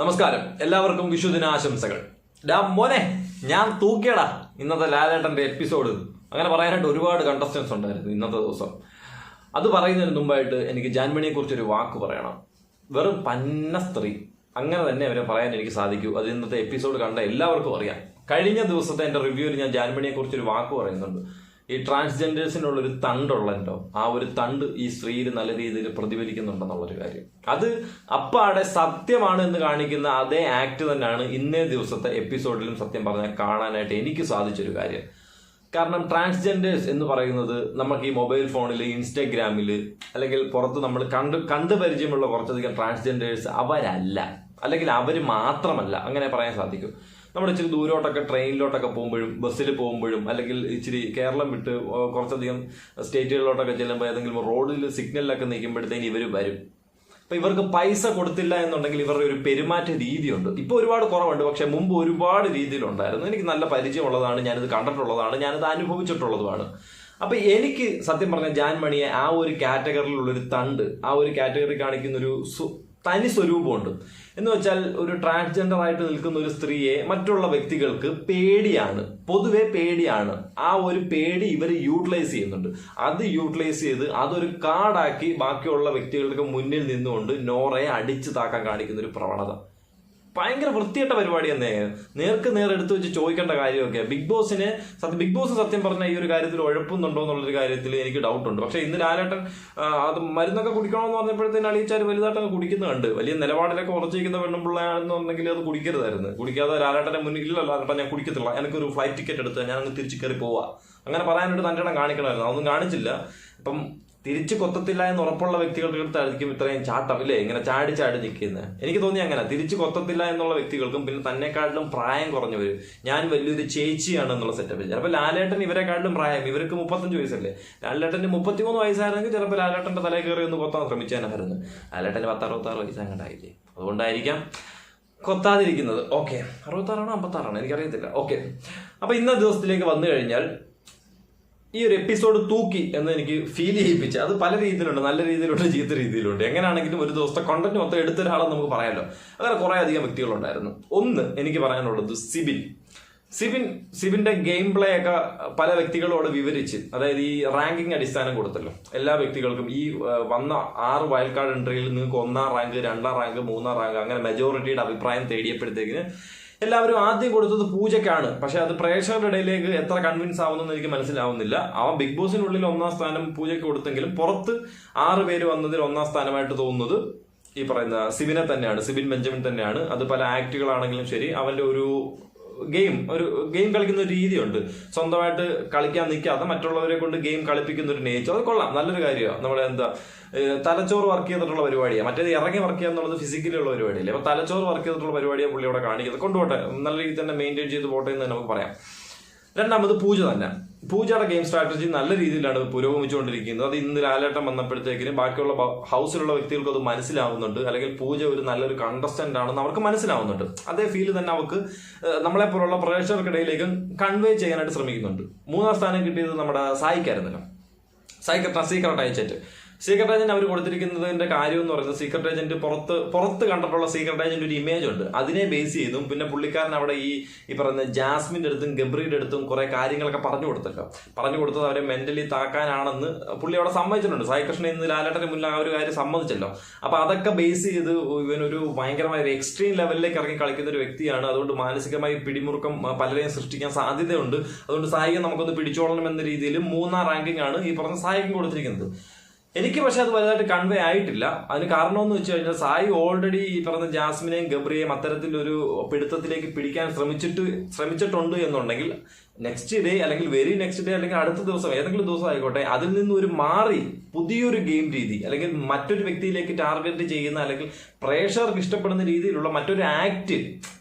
നമസ്കാരം. എല്ലാവർക്കും വിഷുദിനാശംസകൾ. ഡാ മോനെ ഞാൻ തൂക്കിയടാ ഇന്നത്തെ ലാലേട്ടന്റെ എപ്പിസോഡ്. അങ്ങനെ പറയാനായിട്ട് ഒരുപാട് കണ്ടസ്റ്റൻസ് ഉണ്ടായിരുന്നു ഇന്നത്തെ ദിവസം. അത് പറയുന്നതിന് മുമ്പായിട്ട് എനിക്ക് ജാൻമണിയെ കുറിച്ച് ഒരു വാക്ക് പറയണം. വെറും പന്ന സ്ത്രീ. അങ്ങനെ തന്നെ അവരെ പറയാൻ എനിക്ക് സാധിക്കൂ. അത് ഇന്നത്തെ എപ്പിസോഡ് കണ്ട എല്ലാവർക്കും അറിയാം. കഴിഞ്ഞ ദിവസത്തെ എന്റെ റിവ്യൂവിൽ ഞാൻ ജാൻമണിയെ കുറിച്ച് ഒരു വാക്ക് പറയുന്നുണ്ട്. ഈ ട്രാൻസ്ജെൻഡേഴ്സിനുള്ളൊരു തണ്ടുള്ളല്ലോ. ആ ഒരു തണ്ട് ഈ സ്ത്രീയിൽ നല്ല രീതിയിൽ പ്രതിഫലിക്കുന്നുണ്ടെന്നുള്ളൊരു കാര്യം. അത് അപ്പാടെ സത്യമാണ് എന്ന് കാണിക്കുന്ന അതേ ആക്ട് തന്നെയാണ് ഇന്നേ ദിവസത്തെ എപ്പിസോഡിലും സത്യം പറഞ്ഞാൽ കാണാനായിട്ട് എനിക്ക് സാധിച്ചൊരു കാര്യം. കാരണം ട്രാൻസ്ജെൻഡേഴ്സ് എന്ന് പറയുന്നത് നമുക്ക് ഈ മൊബൈൽ ഫോണിൽ ഇൻസ്റ്റഗ്രാമിൽ അല്ലെങ്കിൽ പുറത്ത് നമ്മൾ കണ്ട് കണ്ടുപരിചയമുള്ള കുറച്ചധികം ട്രാൻസ്ജെൻഡേഴ്സ് അവരല്ല. അല്ലെങ്കിൽ അവർ മാത്രമല്ല അങ്ങനെ പറയാൻ സാധിക്കും. നമ്മൾ ഇച്ചിരി ദൂരോട്ടൊക്കെ ട്രെയിനിലോട്ടൊക്കെ പോകുമ്പോഴും ബസ്സിൽ പോകുമ്പോഴും അല്ലെങ്കിൽ ഇച്ചിരി കേരളം വിട്ട് കുറച്ചധികം സ്റ്റേറ്റുകളിലോട്ടൊക്കെ ചെല്ലുമ്പോൾ ഏതെങ്കിലും റോഡിൽ സിഗ്നലിലൊക്കെ നിൽക്കുമ്പോഴത്തേക്ക് ഇവർ വരും. അപ്പൊ ഇവർക്ക് പൈസ കൊടുത്തില്ല എന്നുണ്ടെങ്കിൽ ഇവരുടെ ഒരു പെരുമാറ്റ രീതിയുണ്ട്. ഇപ്പോൾ ഒരുപാട് കുറവുണ്ട്. പക്ഷെ മുമ്പ് ഒരുപാട് രീതിയിലുണ്ടായിരുന്നു. എനിക്ക് നല്ല പരിചയമുള്ളതാണ് ഞാനിത് കണ്ടിട്ടുള്ളതാണ് ഞാനിത് അനുഭവിച്ചിട്ടുള്ളതുമാണ്. അപ്പൊ എനിക്ക് സത്യം പറഞ്ഞ ജാൻമണിയെ ആ ഒരു കാറ്റഗറിയിലുള്ള ഒരു തണ്ട് ആ ഒരു കാറ്റഗറി കാണിക്കുന്ന ഒരു തനി സ്വരൂപമുണ്ട്. എന്ന് വെച്ചാൽ ഒരു ട്രാൻസ്ജെൻഡർ ആയിട്ട് നിൽക്കുന്ന ഒരു സ്ത്രീയെ മറ്റുള്ള വ്യക്തികൾക്ക് പേടിയാണ്. പൊതുവെ പേടിയാണ്. ആ ഒരു പേടി ഇവർ യൂട്ടിലൈസ് ചെയ്യുന്നുണ്ട്. അത് യൂട്ടിലൈസ് ചെയ്ത് അതൊരു കാർഡാക്കി ബാക്കിയുള്ള വ്യക്തികൾക്ക് മുന്നിൽ നിന്നുകൊണ്ട് നോറയെ അടിച്ചു താക്കാൻ കാണിക്കുന്ന ഒരു പ്രവണത. ഭയങ്കര വൃത്തികെട്ട പരിപാടി തന്നെ. നേർക്ക് നേർ എടുത്തു വെച്ച് ചോദിക്കേണ്ട കാര്യമൊക്കെ. ബിഗ് ബോസിന് സത്യം ബിഗ് ബോസ് സത്യം പറഞ്ഞ ഈ ഒരു കാര്യത്തിൽ ഉഴപ്പുന്നുണ്ടോ എന്നുള്ളൊരു കാര്യത്തിൽ എനിക്ക് ഡൗട്ട് ഉണ്ട്. പക്ഷെ ഇന്ന് ലാലേട്ടൻ അത് മരുന്നൊക്കെ കുടിക്കണമെന്ന് പറഞ്ഞപ്പോഴത്തേന് അളിയിച്ചാൽ വലുതായിട്ടൊക്കെ കുടിക്കുന്നത് കണ്ട് വലിയ നിലപാടിലൊക്കെ ഉറച്ചിരിക്കുന്ന പെണ്ണുമ്പിള്ളയാണെന്നുണ്ടെങ്കിൽ അത് കുടിക്കരുതായിരുന്നു. കുടിക്കാതെ ലാലേട്ടന്റെ മുന്നിൽ ലാലേട്ടൻ ഞാൻ കുടിക്കത്തില്ല. എനിക്കൊരു ഫ്ലൈറ്റ് ടിക്കറ്റ് എടുത്ത് ഞാൻ അങ്ങ് തിരിച്ച് കയറി പോവാ. അങ്ങനെ പറയാനായിട്ട് തന്റെ ഇടം കാണിക്കണമായിരുന്നു. അതൊന്നും കാണിച്ചില്ല. ഇപ്പം തിരിച്ചു കൊത്തത്തില്ല എന്ന് ഉറപ്പുള്ള വ്യക്തികളുടെ അടുത്തായിരിക്കും ഇത്രയും ചാട്ടം. ഇല്ലേ? ഇങ്ങനെ ചാടി ചാടി നിൽക്കുന്നത് എനിക്ക് തോന്നി അങ്ങനെ. തിരിച്ചു കൊത്തത്തില്ല എന്നുള്ള വ്യക്തികൾക്കും പിന്നെ തന്നെക്കാട്ടിലും പ്രായം കുറഞ്ഞവര് ഞാൻ വലിയൊരു ചേച്ചിയാണ് എന്നുള്ള സെറ്റപ്പ് ചിലപ്പോൾ ലാലേട്ടൻ ഇവരെക്കാട്ടിലും പ്രായം. ഇവർക്ക് മുപ്പത്തഞ്ച് വയസ്സല്ലേ? ലാലേട്ടന് മുപ്പത്തിമൂന്ന് വയസ്സായിരുന്നെങ്കിൽ ചിലപ്പോൾ ലാലേട്ടന്റെ തലയിൽ കയറി ഒന്ന് കൊത്താൻ ശ്രമിച്ചേനായിരുന്നു ലാലേട്ടന് പത്തറുപത്താറ് വയസ്സങ്ങണ്ടായില്ലേ? അതുകൊണ്ടായിരിക്കാം കൊത്താതിരിക്കുന്നത്. ഓക്കെ. അറുപത്താറാണോ അമ്പത്താറാണോ? എനിക്കറിയത്തില്ല. ഓക്കെ. അപ്പൊ ഇന്ന ദിവസത്തിലേക്ക് വന്നു കഴിഞ്ഞാൽ ഈ ഒരു എപ്പിസോഡ് തൂക്കി എന്ന് എനിക്ക് ഫീൽ ചെയ്യിപ്പിച്ച. അത് പല രീതിയിലുണ്ട് നല്ല രീതിയിലുണ്ട് ചീത്ത രീതിയിലുണ്ട്. എങ്ങനെയാണെങ്കിലും ഒരു ദിവസത്തെ കണ്ടന്റ് മൊത്തം എടുത്ത ഒരാളെ നമുക്ക് പറയാമല്ലോ അങ്ങനെ കുറെ അധികം വ്യക്തികളുണ്ടായിരുന്നു. ഒന്ന് എനിക്ക് പറയാനുള്ളത് സിബിൻ. സിബിൻ സിബിന്റെ ഗെയിം പ്ലേ ഒക്കെ പല വ്യക്തികളോട് വിവരിച്ച് അതായത് ഈ റാങ്കിങ് അടിസ്ഥാനം കൊടുത്തല്ലോ. എല്ലാ വ്യക്തികൾക്കും ഈ വന്ന ആറ് കാർഡ് എൻട്രിയിൽ നിങ്ങൾക്ക് ഒന്നാം റാങ്ക് രണ്ടാം റാങ്ക് മൂന്നാം റാങ്ക് അങ്ങനെ മെജോറിറ്റിയുടെ അഭിപ്രായം തേടിയപ്പോഴത്തേക്കിന് എല്ലാവരും ആദ്യം കൊടുത്തത് പൂജയ്ക്കാണ്. പക്ഷെ അത് പ്രേക്ഷകരുടെ ഇടയിലേക്ക് എത്ര കൺവിൻസ് ആവുന്നു എനിക്ക് മനസ്സിലാവുന്നില്ല. അവൻ ബിഗ് ബോസിനുള്ളിൽ ഒന്നാം സ്ഥാനം പൂജയ്ക്ക് കൊടുത്തെങ്കിലും പുറത്ത് ആറ് പേര് വന്നതിൽ ഒന്നാം സ്ഥാനമായിട്ട് തോന്നുന്നത് ഈ പറയുന്ന സിബിനെ തന്നെയാണ്. സിബിൻ ബെഞ്ചമിൻ തന്നെയാണ്. അത് പല ആക്ടുകളാണെങ്കിലും ശരി. അവന്റെ ഒരു ഗെയിം ഒരു ഗെയിം കളിക്കുന്ന ഒരു രീതിയുണ്ട്. സ്വന്തമായിട്ട് കളിക്കാൻ നിൽക്കാതെ മറ്റുള്ളവരെ കൊണ്ട് ഗെയിം കളിപ്പിക്കുന്ന ഒരു നേച്ചർ അത് കൊള്ളാം. നല്ലൊരു കാര്യമാണ്. നമ്മുടെ എന്താ തലച്ചോറ് വർക്ക് ചെയ്തിട്ടുള്ള പരിപാടിയാണ്. മറ്റേത് ഇറങ്ങി വർക്ക് ചെയ്യുക എന്നുള്ളത് ഫിസിക്കലി ഉള്ള പരിപാടിയല്ലേ. അപ്പൊ തലച്ചോറ് വർക്ക് ചെയ്തിട്ടുള്ള പരിപാടിയാണ് പുള്ളി അവിടെ കാണിക്കുന്നത്. കൊണ്ടുപോട്ടെ. നല്ല രീതിയിൽ തന്നെ മെയിന്റെയിൻ ചെയ്ത് പോട്ടെ എന്ന് നമുക്ക് പറയാം. രണ്ടാമത് പൂജ തന്നെ. പൂജയുടെ ഗെയിം സ്ട്രാറ്റജി നല്ല രീതിയിലാണ് പുരോഗമിച്ചുകൊണ്ടിരിക്കുന്നത്. അത് ഇന്ന് ലാലേട്ടം വന്നപ്പോഴത്തേക്കിന് ബാക്കിയുള്ള ഹൗസിലുള്ള വ്യക്തികൾക്ക് അത് മനസ്സിലാവുന്നുണ്ട്. അല്ലെങ്കിൽ പൂജ ഒരു നല്ലൊരു കണ്ടസ്റ്റന്റ് ആണെന്ന് അവർക്ക് മനസ്സിലാവുന്നുണ്ട്. അതേ ഫീൽ തന്നെ അവർക്ക് നമ്മളെ പോലുള്ള പ്രേക്ഷകർക്കിടയിലേക്കും കൺവേ ചെയ്യാനായിട്ട് ശ്രമിക്കുന്നുണ്ട്. മൂന്നാം സ്ഥാനം കിട്ടിയത് നമ്മുടെ സായിക്കായിരുന്നല്ലോ സായിക്ക് സീക്രട്ട് ഏജന്റ് സീക്രട്ട് ഏജന്റ് അവർ കൊടുത്തിരിക്കുന്നതിന്റെ കാര്യം എന്ന് പറയുന്നത് സീക്രട്ട് ഏജന്റ് പുറത്ത് പുറത്ത് കണ്ടിട്ടുള്ള സീക്രട്ട് ഏജന്റ് ഒരു ഇമേജ് ഉണ്ട്. അതിനെ ബേസ് ചെയ്തും പിന്നെ പുള്ളിക്കാരൻ അവിടെ ഈ ഈ പറയുന്ന ജാസ്മിന്റെ അടുത്തും ഗബ്രിയുടെ അടുത്തും കുറെ കാര്യങ്ങളൊക്കെ പറഞ്ഞു കൊടുത്തല്ലോ പറഞ്ഞു കൊടുത്തത് അവരെ മെന്റലി താക്കാനാണെന്ന് പുള്ളി അവിടെ സമ്മതിച്ചിട്ടുണ്ട്. സായികൃഷ്ണൻ ഇന്ന് ലാലേട്ടന് മുന്നിൽ ആ ഒരു കാര്യം സമ്മതിച്ചല്ലോ. അപ്പൊ അതൊക്കെ ബേസ് ചെയ്ത് ഇവനൊരു ഭയങ്കരമായ ഒരു എക്സ്ട്രീം ലെവലിലേക്ക് ഇറങ്ങി കളിക്കുന്ന ഒരു വ്യക്തിയാണ്. അതുകൊണ്ട് മാനസികമായി പിടിമുറുക്കം പലരെയും സൃഷ്ടിക്കാൻ സാധ്യതയുണ്ട്. അതുകൊണ്ട് സായികം നമുക്കൊന്ന് പിടിച്ചോളണം എന്ന രീതിയിൽ മൂന്നാം റാങ്കിംഗ് ആണ് ഈ പറഞ്ഞ സായികം കൊടുത്തിരിക്കുന്നത്. എനിക്ക് പക്ഷെ അത് വലുതായിട്ട് കൺവേ ആയിട്ടില്ല. അതിന് കാരണമെന്ന് വെച്ച് കഴിഞ്ഞാൽ സായി ഓൾറെഡി ഈ പറഞ്ഞ ജാസ്മിനെയും ഗബ്രിയെയും അത്തരത്തിലൊരു പിടുത്തത്തിലേക്ക് പിടിക്കാൻ ശ്രമിച്ചിട്ട് ശ്രമിച്ചിട്ടുണ്ട് എന്നുണ്ടെങ്കിൽ നെക്സ്റ്റ് ഡേ അല്ലെങ്കിൽ വെരി നെക്സ്റ്റ് ഡേ അല്ലെങ്കിൽ അടുത്ത ദിവസം ഏതെങ്കിലും ദിവസം ആയിക്കോട്ടെ അതിൽ നിന്ന് ഒരു മാറി പുതിയൊരു ഗെയിം രീതി അല്ലെങ്കിൽ മറ്റൊരു വ്യക്തിയിലേക്ക് ടാർഗറ്റ് ചെയ്യുന്ന അല്ലെങ്കിൽ പ്രേക്ഷകർക്ക് ഇഷ്ടപ്പെടുന്ന രീതിയിലുള്ള മറ്റൊരു ആക്ട്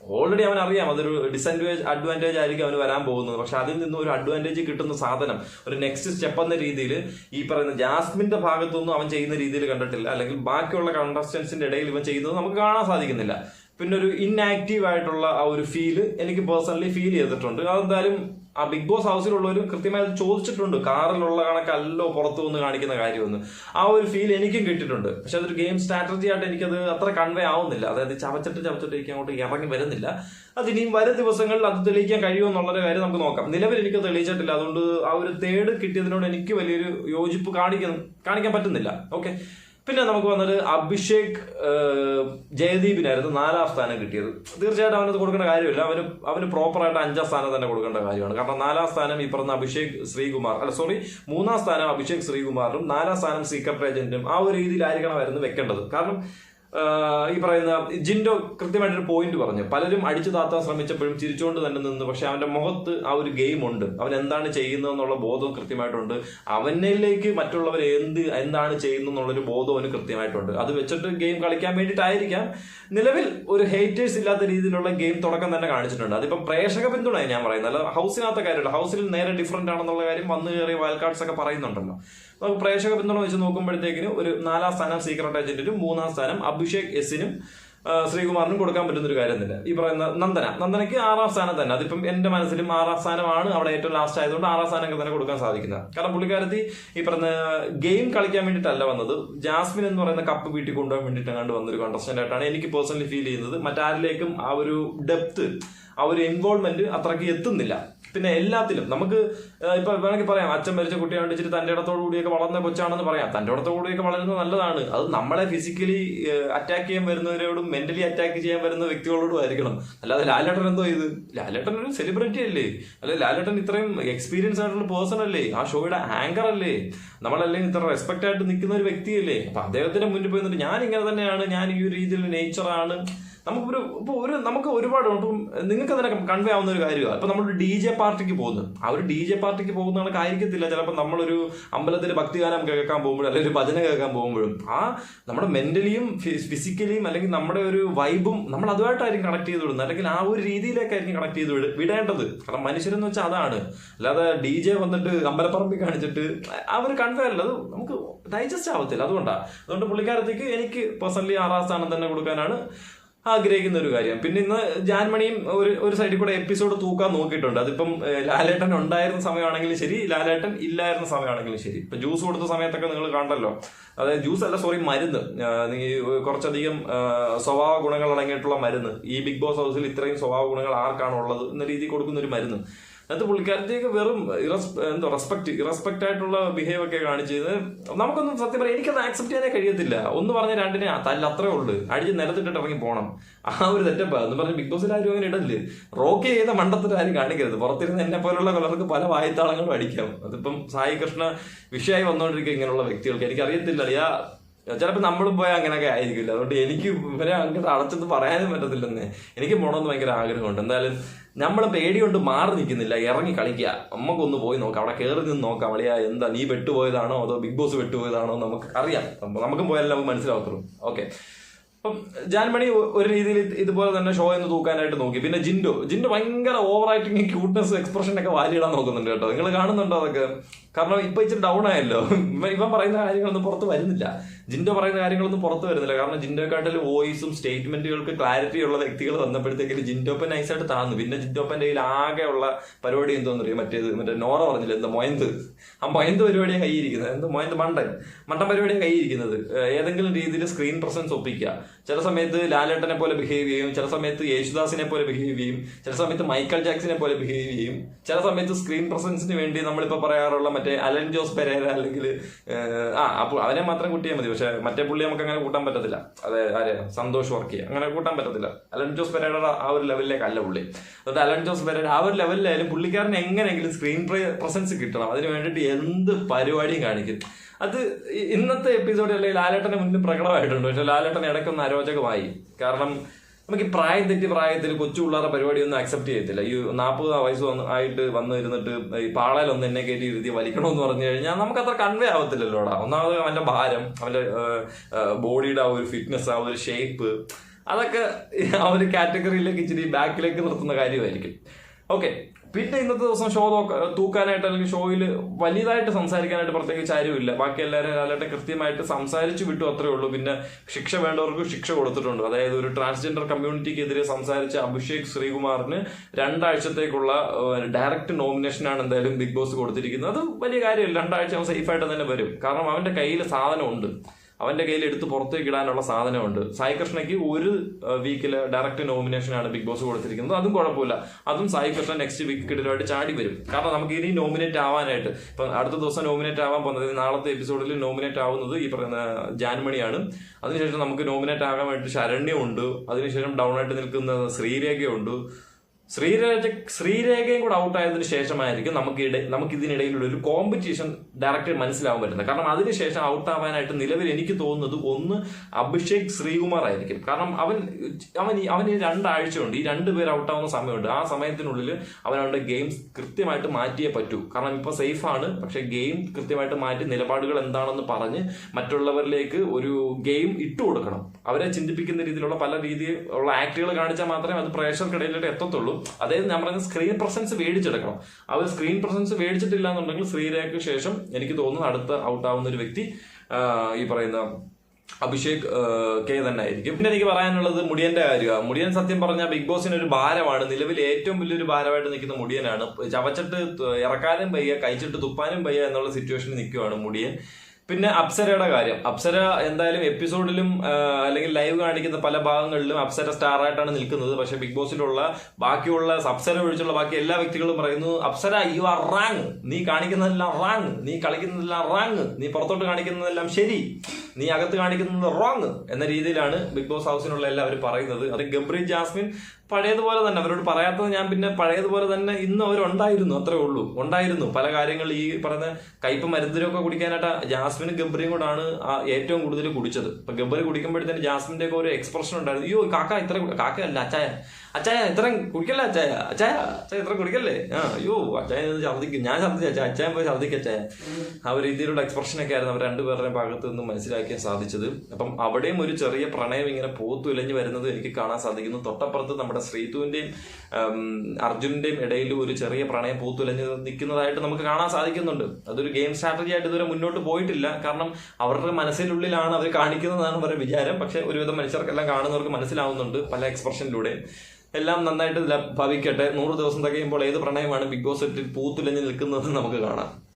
ഓൾറെഡി അവൻ അറിയാം. അതൊരു ഡിസഡ്വാന്റേജ് അഡ്വാന്റേജ് ആയിരിക്കും അവന് വരാൻ പോകുന്നത്. പക്ഷെ അതിൽ നിന്നും ഒരു അഡ്വാന്റേജ് കിട്ടുന്ന സാധനം ഒരു നെക്സ്റ്റ് സ്റ്റെപ്പ് എന്ന രീതിയിൽ ഈ പറയുന്ന ജാസ്മിന്റെ ഭാഗത്തൊന്നും അവൻ ചെയ്യുന്ന രീതിയിൽ കണ്ടിട്ടില്ല. അല്ലെങ്കിൽ ബാക്കിയുള്ള കണ്ടസ്റ്റൻസിന്റെ ഇടയിൽ ഇവൻ ചെയ്യുന്നത് നമുക്ക് കാണാൻ സാധിക്കുന്നില്ല. പിന്നെ ഒരു ഇൻആക്റ്റീവ് ആയിട്ടുള്ള ആ ഒരു ഫീൽ എനിക്ക് പേഴ്സണലി ഫീൽ ചെയ്തിട്ടുണ്ട്. അതെന്തായാലും ആ ബിഗ് ബോസ് ഹൗസിലുള്ളവരും കൃത്യമായി ചോദിച്ചിട്ടുണ്ട്. കാറിലുള്ള കണക്കല്ലോ പുറത്തു വന്ന് കാണിക്കുന്ന കാര്യമൊന്നും. ആ ഒരു ഫീൽ എനിക്കും കിട്ടിയിട്ടുണ്ട്. പക്ഷെ അതൊരു ഗെയിം സ്ട്രാറ്റജി ആയിട്ട് എനിക്കത് അത്ര കൺവേ ആവുന്നില്ല. അതായത് ചവച്ചിട്ട് ചവച്ചിട്ട് എനിക്ക് അങ്ങോട്ട് ഇറങ്ങി വരുന്നില്ല. അത് ഇനിയും വരും ദിവസങ്ങളിൽ അത് തെളിയിക്കാൻ കഴിയുമെന്നുള്ളൊരു കാര്യം നമുക്ക് നോക്കാം. നിലവിൽ എനിക്ക് തെളിയിച്ചിട്ടില്ല. അതുകൊണ്ട് ആ ഒരു തേട് കിട്ടിയതിനോട് എനിക്ക് വലിയൊരു യോജിപ്പ് കാണിക്കാൻ കാണിക്കാൻ പറ്റുന്നില്ല. ഓക്കെ പിന്നെ നമുക്ക് വന്നത് അഭിഷേക് ജയദീപിനായിരുന്നു നാലാം സ്ഥാനം കിട്ടിയത്. തീർച്ചയായിട്ടും അവനത് കൊടുക്കേണ്ട കാര്യമില്ല. അവന് അവന് പ്രോപ്പറായിട്ട് അഞ്ചാം സ്ഥാനം തന്നെ കൊടുക്കേണ്ട കാര്യമാണ്. കാരണം നാലാം സ്ഥാനം ഈ പറഞ്ഞ അഭിഷേക് ശ്രീകുമാർ അല്ല സോറി മൂന്നാം സ്ഥാനം അഭിഷേക് ശ്രീകുമാറും നാലാം സ്ഥാനം സീക്രട്ട് ഏജന്റും ആ ഒരു രീതിയിലായിരിക്കണമായിരുന്നു വെക്കേണ്ടത്. കാരണം ഈ പറയുന്ന ജിൻഡോ കൃത്യമായിട്ടൊരു പോയിന്റ് പറഞ്ഞു. പലരും അടിച്ചു താത്താൻ ശ്രമിച്ചപ്പോഴും ചിരിച്ചുകൊണ്ട് തന്നെ നിന്ന്. പക്ഷെ അവന്റെ മുഖത്ത് ആ ഒരു ഗെയിം ഉണ്ട്. അവൻ എന്താണ് ചെയ്യുന്നതെന്നുള്ള ബോധം കൃത്യമായിട്ടുണ്ട്. അവനിലേക്ക് മറ്റുള്ളവർ എന്ത് എന്താണ് ചെയ്യുന്നത് എന്നുള്ളൊരു ബോധം അവന് കൃത്യമായിട്ടുണ്ട്. അത് വെച്ചിട്ട് ഗെയിം കളിക്കാൻ വേണ്ടിയിട്ടായിരിക്കാം. നിലവിൽ ഒരു ഹേറ്റേഴ്സ് ഇല്ലാത്ത രീതിയിലുള്ള ഗെയിം തുടക്കം തന്നെ കാണിച്ചിട്ടുണ്ട്. അതിപ്പം പ്രേക്ഷക പിന്തുണയാണ് ഞാൻ പറയുന്നത്. അല്ല ഹൗസിനകത്ത കാര്യമല്ല. ഹൗസിൽ നേരെ ഡിഫറെന്റ് ആണെന്നുള്ള കാര്യം വന്നു കയറിയ വയൽക്കാർഡ്സ് ഒക്കെ പറയുന്നുണ്ടല്ലോ. നമുക്ക് പ്രേക്ഷക പിന്തുണ വെച്ച് നോക്കുമ്പോഴത്തേക്കിന് ഒരു നാലാം സ്ഥാനം സീക്രട്ട് ഏജന്റിനും മൂന്നാം സ്ഥാനം അഭിഷേക് എസിനും ശ്രീകുമാറിനും കൊടുക്കാൻ പറ്റുന്ന ഒരു കാര്യം തന്നെ ഈ പറയുന്ന നന്ദന. നന്ദനയ്ക്ക് ആറാം സ്ഥാനം തന്നെ. അതിപ്പം എന്റെ മനസ്സിലും ആറാം സ്ഥാനമാണ് അവിടെ ഏറ്റവും ലാസ്റ്റ് ആയതുകൊണ്ട് ആറാം സ്ഥാനം തന്നെ കൊടുക്കാൻ സാധിക്കുന്നത്. കാരണം പുള്ളിക്കാരത്തി ഈ പറഞ്ഞ ഗെയിം കളിക്കാൻ വേണ്ടിയിട്ടല്ല വന്നത്. ജാസ്മിൻ എന്ന് പറയുന്ന കപ്പ് വീട്ടിൽ കൊണ്ടുപോകാൻ വേണ്ടിയിട്ട് കണ്ട് വന്നൊരു കോൺട്രസ്റ്റന്റ് ആയിട്ടാണ് എനിക്ക് പേഴ്സണലി ഫീൽ ചെയ്യുന്നത്. മറ്റാരിലേക്കും ആ ഒരു ഡെപ്ത് ആ ഒരു ഇൻവോൾവ്മെന്റ് അത്രയ്ക്ക് എത്തുന്നില്ല. പിന്നെ എല്ലാത്തിലും നമുക്ക് ഇപ്പൊ വേണമെങ്കിൽ പറയാം അച്ഛൻ മരിച്ച കുട്ടിയാണ് ഇച്ചിരി തന്റെ ഇടത്തോടു കൂടിയൊക്കെ വളർന്ന കൊച്ചാണെന്ന് പറയാം. തന്റെ ഇടത്തോടു കൂടിയൊക്കെ വളരുന്നത് നല്ലതാണ്. അത് നമ്മളെ ഫിസിക്കലി അറ്റാക്ക് ചെയ്യാൻ വരുന്നവരോടും മെന്റലി അറ്റാക്ക് ചെയ്യാൻ വരുന്ന വ്യക്തികളോടും ആയിരിക്കണം. അല്ലാതെ ലാലേട്ടൻ എന്തോ ഇത്? ലാലേട്ടൻ ഒരു സെലിബ്രിറ്റി അല്ലേ? അല്ലെ ലാലേട്ടൻ ഇത്രയും എക്സ്പീരിയൻസ് ആയിട്ടുള്ള പേഴ്സൺ അല്ലേ? ആ ഷോയുടെ ആങ്കർ അല്ലേ? നമ്മളല്ലെങ്കിൽ ഇത്ര റെസ്പെക്ട് ആയിട്ട് നിൽക്കുന്ന ഒരു വ്യക്തിയല്ലേ? അപ്പൊ അദ്ദേഹത്തിന്റെ മുന്നിൽ പോയി ഞാൻ ഇങ്ങനെ തന്നെയാണ് ഞാൻ ഈ ഒരു രീതിയിൽ നേച്ചറാണ് നമുക്കൊരു ഇപ്പൊ ഒരു നമുക്ക് ഒരുപാട് ഇപ്പം നിങ്ങൾക്ക് അതിനെ കൺവേ ആവുന്ന ഒരു കാര്യമാണ്. ഇപ്പൊ നമ്മളൊരു ഡി ജെ പാർട്ടിക്ക് പോകുന്നു ആ ഒരു ഡി ജെ പാർട്ടിക്ക് പോകുന്ന കണക്ക് ആയിരിക്കത്തില്ല ചിലപ്പോൾ നമ്മളൊരു അമ്പലത്തിൽ ഭക്തിഗാനം കേൾക്കാൻ പോകുമ്പോഴും അല്ലെങ്കിൽ ഒരു ഭജന കേൾക്കാൻ പോകുമ്പോഴും ആ നമ്മുടെ മെന്റലിയും ഫിസിക്കലിയും അല്ലെങ്കിൽ നമ്മുടെ ഒരു വൈബും നമ്മൾ അതുമായിട്ടായിരിക്കും കണക്ട് ചെയ്ത് വിടുന്നത്. അല്ലെങ്കിൽ ആ ഒരു രീതിയിലേക്കായിരിക്കും കണക്ട് ചെയ്ത് വിട- വിടേണ്ടത്. കാരണം മനുഷ്യരെന്ന് വെച്ചാൽ അതാണ്. അല്ലാതെ ഡി ജെ വന്നിട്ട് അമ്പലപ്പറമ്പിൽ കാണിച്ചിട്ട് ആ ഒരു കൺവേ അല്ല. അത് നമുക്ക് ഡൈജസ്റ്റ് ആവത്തില്ല. അതുകൊണ്ടാണ് അതുകൊണ്ട് പുള്ളിക്കാരത്തേക്ക് എനിക്ക് പേഴ്സണലി ആറാം സ്ഥാനം തന്നെ കൊടുക്കാനാണ് ആഗ്രഹിക്കുന്ന ഒരു കാര്യം. പിന്നെ ഇന്ന് ജാൻമണിയും ഒരു ഒരു സൈഡിൽ കൂടെ എപ്പിസോഡ് തൂക്കാൻ നോക്കിയിട്ടുണ്ട്. അതിപ്പം ലാലേട്ടൻ ഉണ്ടായിരുന്ന സമയമാണെങ്കിലും ശരി ലാലേട്ടൻ ഇല്ലായിരുന്ന സമയമാണെങ്കിലും ശരി. ഇപ്പൊ ജ്യൂസ് കൊടുത്ത സമയത്തൊക്കെ നിങ്ങൾ കണ്ടല്ലോ. അതായത് ജ്യൂസ് അല്ല സോറി മരുന്ന്. കുറച്ചധികം സ്വഭാവ ഗുണങ്ങൾ അടങ്ങിയിട്ടുള്ള മരുന്ന്. ഈ ബിഗ് ബോസ് ഹൗസിൽ ഇത്രയും സ്വഭാവ ഗുണങ്ങൾ ആർക്കാണ് ഉള്ളത് എന്ന രീതിയിൽ കൊടുക്കുന്ന ഒരു മരുന്ന്. അത് പുള്ളിക്കാരത്തേക്ക് വെറും എന്തോ റെസ്പെക്ട് ഇറസ്പെക്ട് ആയിട്ടുള്ള ബിഹേവ് ഒക്കെ കാണിച്ചത്. നമുക്കൊന്നും സത്യം പറയാം എനിക്കത് ആക്സെപ്റ്റ് ചെയ്യാനേ കഴിയത്തില്ല. ഒന്ന് പറഞ്ഞ രണ്ടിനെ തല്ല അത്രേ ഉള്ളൂ. അടിച്ച് നിലത്തിട്ടിട്ട് ഇറങ്ങി പോകണം ആ ഒരു തെറ്റപ്പാ എന്ന് പറഞ്ഞ് ബിഗ് ബോസിൽ ആരും അങ്ങനെ ഇടൽ റോക്ക് ചെയ്ത മണ്ടത്തിൽ ആരും കാണിക്കരുത്. പുറത്തിരുന്ന് എന്നെ പോലുള്ള പലർക്ക് പല വായത്താളങ്ങളും അടിക്കാം. അതിപ്പം സായി കൃഷ്ണ വിഷയമായി വന്നുകൊണ്ടിരിക്കുക ഇങ്ങനെയുള്ള വ്യക്തികൾക്ക്. എനിക്കറിയത്തില്ല. അറിയാ ചിലപ്പോൾ നമ്മൾ പോയാൽ അങ്ങനെയൊക്കെ ആയിരിക്കില്ല. അതുകൊണ്ട് എനിക്ക് ഇവരെ അങ്ങോട്ട് അടച്ചൊന്നും പറയാനും പറ്റത്തില്ലെന്ന്. എനിക്ക് പോകണമെന്ന് ഭയങ്കര ആഗ്രഹമുണ്ട്. എന്തായാലും നമ്മൾ പേടി കൊണ്ട് മാറി നിൽക്കുന്നില്ല. ഇറങ്ങി കളിക്കുക നമുക്കൊന്ന് പോയി നോക്കാം. അവിടെ കയറി നിന്ന് നോക്കാം. വളിയാ എന്താ നീ വെട്ടുപോയതാണോ അതോ ബിഗ് ബോസ് വെട്ടുപോയതാണോ എന്ന് നമുക്ക് അറിയാം. നമുക്കും പോയാലും നമുക്ക് മനസ്സിലാവത്തുള്ളൂ. ഓക്കെ. അപ്പം ജാൻമണി ഒരു രീതിയിൽ ഇതുപോലെ തന്നെ ഷോ എന്ന് തൂക്കാനായിട്ട് നോക്കി. പിന്നെ ജിൻഡോ. ജിൻഡോ ഭയങ്കര ഓവറായിട്ട് ക്യൂട്ട്നെസ് എക്സ്പ്രഷൻ ഒക്കെ നോക്കുന്നുണ്ട് കേട്ടോ. നിങ്ങൾ കാണുന്നുണ്ടോ അതൊക്കെ? കാരണം ഇപ്പൊ ഇച്ചിരി ഡൗൺ ആയല്ലോ. ഇവൻ പറയുന്ന കാര്യങ്ങളൊന്നും പുറത്ത് വരുന്നില്ല. ജിൻഡോ പറയുന്ന കാര്യങ്ങളൊന്നും പുറത്ത് വരുന്നില്ല. കാരണം ജിൻഡോക്കാട്ടിൽ വോയിസും സ്റ്റേറ്റ്മെന്റുകൾക്ക് ക്ലാരിറ്റി ഉള്ള വ്യക്തികൾ വന്നപ്പോഴത്തേക്കും ജിൻഡോപ്പൻ നൈസായിട്ട് താന്നു പിന്നെ ജിൻഡോപ്പന്റെ കയ്യിൽ ആകെ ഉള്ള പരിപാടി എന്തോന്ന് അറിയാം മറ്റേത് മറ്റേ നോറ പറഞ്ഞില്ല? എന്താ മൊയന്ത്? ആ മൊയന്ത് പരിപാടിയാണ് കൈയിരിക്കുന്നത് എന്ത് മൊയന്ത് മണ്ടൻ? മണ്ടൻ പരിപാടിയാണ് കൈയിരിക്കുന്നത് ഏതെങ്കിലും രീതിയിൽ സ്ക്രീൻ പ്രസൻസ് ഒപ്പിക്കുക. ചില സമയത്ത് ലാലേട്ടനെ പോലെ ബിഹേവ് ചെയ്യും. ചില സമയത്ത് യേശുദാസിനെ പോലെ ബിഹേവ് ചെയ്യും. ചില സമയത്ത് മൈക്കൽ ജാക്സിനെ പോലെ ബിഹേവ് ചെയ്യും. ചില സമയത്ത് സ്ക്രീൻ പ്രസൻസിന് വേണ്ടി നമ്മളിപ്പോ പറയാറുള്ള മറ്റേ അലൻ ജോസ് പെരേര അല്ലെങ്കിൽ ആ അപ്പോൾ അവനെ മാത്രം കൂട്ടിയാൽ മതി. പക്ഷെ മറ്റേ പുള്ളി നമുക്ക് അങ്ങനെ കൂട്ടാൻ പറ്റത്തില്ല. അതെ ആരെ? സന്തോഷ് വർക്ക് അങ്ങനെ കൂട്ടാൻ പറ്റത്തില്ല. അലൻ ജോസ് പെരേര ആ ഒരു ലെവലിലേക്ക് അല്ല പുള്ളി. അതുകൊണ്ട് അലൻ ജോസ് പെരേര ആ ഒരു ലെവലിലായാലും പുള്ളിക്കാരന് എങ്ങനെയെങ്കിലും സ്ക്രീൻ പ്രസൻസ് കിട്ടണം. അതിന് വേണ്ടിയിട്ട് എന്ത് പരിപാടിയും കാണിക്കും. അത് ഇന്നത്തെ എപ്പിസോഡിൽ അല്ലെങ്കിൽ ലാലേട്ടന് മുന്നിൽ പ്രകടമായിട്ടുണ്ട്. പക്ഷെ ലാലേട്ടൻ ഇടയ്ക്കൊന്ന് അരോചകമായി. കാരണം നമുക്ക് ഈ പ്രായം തെറ്റി പ്രായത്തിൽ കൊച്ചു പിള്ളേരുടെ പരിപാടിയൊന്നും അക്സെപ്റ്റ് ചെയ്യത്തില്ല. ഈ നാൽപ്പത് വയസ്സ് വന്ന് ആയിട്ട് വന്നു ഇരുന്നിട്ട് ഈ പാളയിലൊന്ന് എന്നെ കയറ്റി ഇരുത്തി വലിക്കണമെന്ന് പറഞ്ഞു കഴിഞ്ഞാൽ നമുക്ക് അത്ര കൺവേ ആവത്തില്ലല്ലോടാ. ഒന്നാമത് അവന്റെ ഭാരം അവന്റെ ബോഡിയുടെ ആ ഒരു ഫിറ്റ്നസ് ആ ഒരു ഷേപ്പ് അതൊക്കെ ആ ഒരു കാറ്റഗറിയിലേക്ക് ഇച്ചിരി ബാക്കിലേക്ക് നിർത്തുന്ന കാര്യമായിരിക്കും. ഓക്കെ പിന്നെ ഇന്നത്തെ ദിവസം ഷോ തൂക്കാനായിട്ട് അല്ലെങ്കിൽ ഷോയിൽ വലിയതായിട്ട് സംസാരിക്കാനായിട്ട് പ്രത്യേകിച്ച് ആരുമില്ല. ബാക്കി എല്ലാവരും ലാലേട്ടൻ കൃത്യമായിട്ട് സംസാരിച്ചു വിട്ടു അത്രേ ഉള്ളൂ. പിന്നെ ശിക്ഷ വേണ്ടവർക്ക് ശിക്ഷ കൊടുത്തിട്ടുണ്ട്. അതായത് ഒരു ട്രാൻസ്ജെൻഡർ കമ്മ്യൂണിറ്റിക്കെതിരെ സംസാരിച്ച അഭിഷേക് ശ്രീകുമാറിന് രണ്ടാഴ്ചത്തേക്കുള്ള ഡയറക്റ്റ് നോമിനേഷനാണ് എന്തായാലും ബിഗ് ബോസ് കൊടുത്തിരിക്കുന്നത്. അത് വലിയ കാര്യമില്ല. രണ്ടാഴ്ച അവൻ സേഫായിട്ട് തന്നെ വരും. കാരണം അവന്റെ കയ്യിൽ സാധനമുണ്ട്. അവന്റെ കയ്യിൽ എടുത്ത് പുറത്തേക്ക് ഇടാനുള്ള സാധനമുണ്ട്. സായി കൃഷ്ണയ്ക്ക് ഒരു വീക്കിൽ ഡയറക്റ്റ് നോമിനേഷനാണ് ബിഗ് ബോസ് കൊടുത്തിരിക്കുന്നത്. അതും കുഴപ്പമില്ല. അതും സായി കൃഷ്ണ നെക്സ്റ്റ് വീക്ക് കിടലുമായിട്ട് ചാടി വരും. കാരണം നമുക്ക് ഇനി നോമിനേറ്റ് ആവാനായിട്ട്. ഇപ്പം അടുത്ത ദിവസം നോമിനേറ്റ് ആവാൻ പോകുന്നത് നാളത്തെ എപ്പിസോഡിൽ നോമിനേറ്റ് ആവുന്നത് ഈ പറയുന്ന ജാൻമണിയാണ്. അതിനുശേഷം നമുക്ക് നോമിനേറ്റ് ആകാൻ വേണ്ടി ശരണ്യമുണ്ട് അതിനുശേഷം ഡൗൺ ആയിട്ട് നിൽക്കുന്ന ശ്രീരേഖയുണ്ട്. ശ്രീരേഖ ശ്രീരേഖയും കൂടെ ഔട്ട് ആയതിനു ശേഷമായിരിക്കും നമുക്ക് ഇട നമുക്ക് ഇതിനിടയിലുള്ള ഒരു കോമ്പറ്റീഷൻ ഡയറക്റ്റ് മനസ്സിലാവാൻ പറ്റുന്നത്. കാരണം അതിനുശേഷം ഔട്ട് ആവാനായിട്ട് നിലവിൽ എനിക്ക് തോന്നുന്നത് ഒന്ന് അഭിഷേക് ശ്രീകുമാർ ആയിരിക്കും. കാരണം അവൻ അവൻ രണ്ടാഴ്ച ഈ രണ്ടാഴ്ചയുണ്ട്. ഈ രണ്ട് പേര് ഔട്ട് ആവുന്ന സമയമുണ്ട്. ആ സമയത്തിനുള്ളിൽ അവൻ അവരുടെ ഗെയിംസ് കൃത്യമായിട്ട് മാറ്റിയേ പറ്റൂ. കാരണം ഇപ്പൊ സേഫ് ആണ്. പക്ഷെ ഗെയിം കൃത്യമായിട്ട് മാറ്റി നിലപാടുകൾ എന്താണെന്ന് പറഞ്ഞ് മറ്റുള്ളവരിലേക്ക് ഒരു ഗെയിം ഇട്ടു കൊടുക്കണം. അവരെ ചിന്തിപ്പിക്കുന്ന രീതിയിലുള്ള പല രീതിയിലുള്ള ആക്ടുകൾ കാണിച്ചാൽ മാത്രമേ അത് പ്രേക്ഷകർക്കിടയിലോട്ട് എത്തത്തുള്ളൂ. അതായത് ഞാൻ പറഞ്ഞ സ്ക്രീൻ പ്രസൻസ് മേടിച്ചെടുക്കണം. അവർ സ്ക്രീൻ പ്രസൻസ് മേടിച്ചിട്ടില്ല എന്നുണ്ടെങ്കിൽ ശ്രീരേഖയ്ക്ക് ശേഷം എനിക്ക് തോന്നുന്നു അടുത്ത ഔട്ട് ആവുന്ന ഒരു വ്യക്തി ഈ പറയുന്ന അഭിഷേക് കെ തന്നെ ആയിരിക്കും പിന്നെ എനിക്ക് പറയാനുള്ളത് മുടിയന്റെ കാര്യമാണ്. മുടിയൻ സത്യം പറഞ്ഞാൽ ബിഗ് ബോസിന് ഒരു ഭാരമാണ്. നിലവിൽ ഏറ്റവും വലിയൊരു ഭാരമായിട്ട് നിൽക്കുന്ന മുടിയനാണ്. ചവച്ചിട്ട് ഇറക്കാനും വയ്യ കഴിച്ചിട്ട് തുപ്പാനും വയ്യ എന്നുള്ള സിറ്റുവേഷനിൽ നിൽക്കുകയാണ് മുടിയൻ. പിന്നെ അപ്സരയുടെ കാര്യം. അപ്സര എന്തായാലും എപ്പിസോഡിലും അല്ലെങ്കിൽ ലൈവ് കാണിക്കുന്ന പല ഭാഗങ്ങളിലും അപ്സര സ്റ്റാർ ആയിട്ടാണ് നിൽക്കുന്നത്. പക്ഷെ ബിഗ് ബോസിലുള്ള ബാക്കിയുള്ള അപ്സര ഒഴിച്ചുള്ള ബാക്കി എല്ലാ വ്യക്തികളും പറയുന്നു അപ്സര യു ആർ റാങ് നീ കാണിക്കുന്നതെല്ലാം റാങ് നീ കളിക്കുന്നതെല്ലാം റാങ് നീ പുറത്തോട്ട് കാണിക്കുന്നതെല്ലാം ശരി. നീ അകത്ത് കാണിക്കുന്നത് റോങ് എന്ന രീതിയിലാണ് ബിഗ് ബോസ് ഹൗസിനുള്ള എല്ലാവരും പറയുന്നത്. അത് ഗംബ്രീൻ ജാസ്മിൻ പഴയതുപോലെ തന്നെ അവരോട് പറയാത്തത് ഞാൻ പിന്നെ പഴയതുപോലെ തന്നെ ഇന്ന് അവരുണ്ടായിരുന്നു അത്രേ ഉള്ളൂ. ഉണ്ടായിരുന്നു. പല കാര്യങ്ങൾ ഈ പറഞ്ഞ കയ്പ് മരുന്നിലൊക്കെ കുടിക്കാനായിട്ട് ജാസ്മിനും ഗബ്രിയും കൂടാണ് ഏറ്റവും കൂടുതൽ കുടിച്ചത്. ഇപ്പൊ ഗബ്രി കുടിക്കുമ്പോഴത്തേന് ജാസ്മിന്റെ ഒക്കെ ഒരു എക്സ്പ്രഷൻ ഉണ്ടായിരുന്നു. അയ്യോ കാക്ക ഇത്ര കാക്കയല്ല അച്ചായ അച്ചായ ഇത്രയും കുടിക്കല്ലേ അച്ചായ? അച്ചായ അച്ഛ ഇത്ര കുടിക്കല്ലേ? ആ അയ്യോ അച്ചായ ഛർദിക്കും ഞാൻ ഛർദ്ദിച്ച അച്ചായ അച്ചായൻ പോയി ഛർദ്ദിക്കും അച്ചായ. ആ ഒരു രീതിയിലുള്ള എക്സ്പ്രഷൻ ഒക്കെ ആയിരുന്നു അവർ രണ്ടുപേരുടെ ഭാഗത്ത് നിന്ന് മനസ്സിലാക്കാൻ സാധിച്ചത്. അപ്പം അവിടെയും ഒരു ചെറിയ പ്രണയം ഇങ്ങനെ പോത്തുലഞ്ഞു വരുന്നത് എനിക്ക് കാണാൻ സാധിക്കുന്നു. തൊട്ടപ്പുറത്ത് നമ്മുടെ ശ്രീതുവിന്റെയും അർജുനന്റെയും ഇടയിൽ ഒരു ചെറിയ പ്രണയം പൂത്തുലഞ്ഞ് നിൽക്കുന്നതായിട്ട് നമുക്ക് കാണാൻ സാധിക്കുന്നുണ്ട്. അതൊരു ഗെയിം സ്ട്രാറ്റജി ആയിട്ട് ഇതുവരെ മുന്നോട്ട് പോയിട്ടില്ല. കാരണം അവരുടെ മനസ്സിനുള്ളിലാണ് അവർ കാണിക്കുന്നതെന്നാണ് അവരുടെ വിചാരം. പക്ഷെ ഒരുവിധം മനുഷ്യർക്കെല്ലാം കാണുന്നവർക്ക് മനസ്സിലാവുന്നുണ്ട് പല എക്സ്പ്രഷനിലൂടെ എല്ലാം നന്നായിട്ട് ഭവിക്കട്ടെ. നൂറ് ദിവസം തികയുമ്പോൾ ഏത് പ്രണയമാണ് ബിഗ് ബോസ് എട്ടിൽ പൂത്തുലഞ്ഞ് നിൽക്കുന്നതെന്ന് നമുക്ക് കാണാം.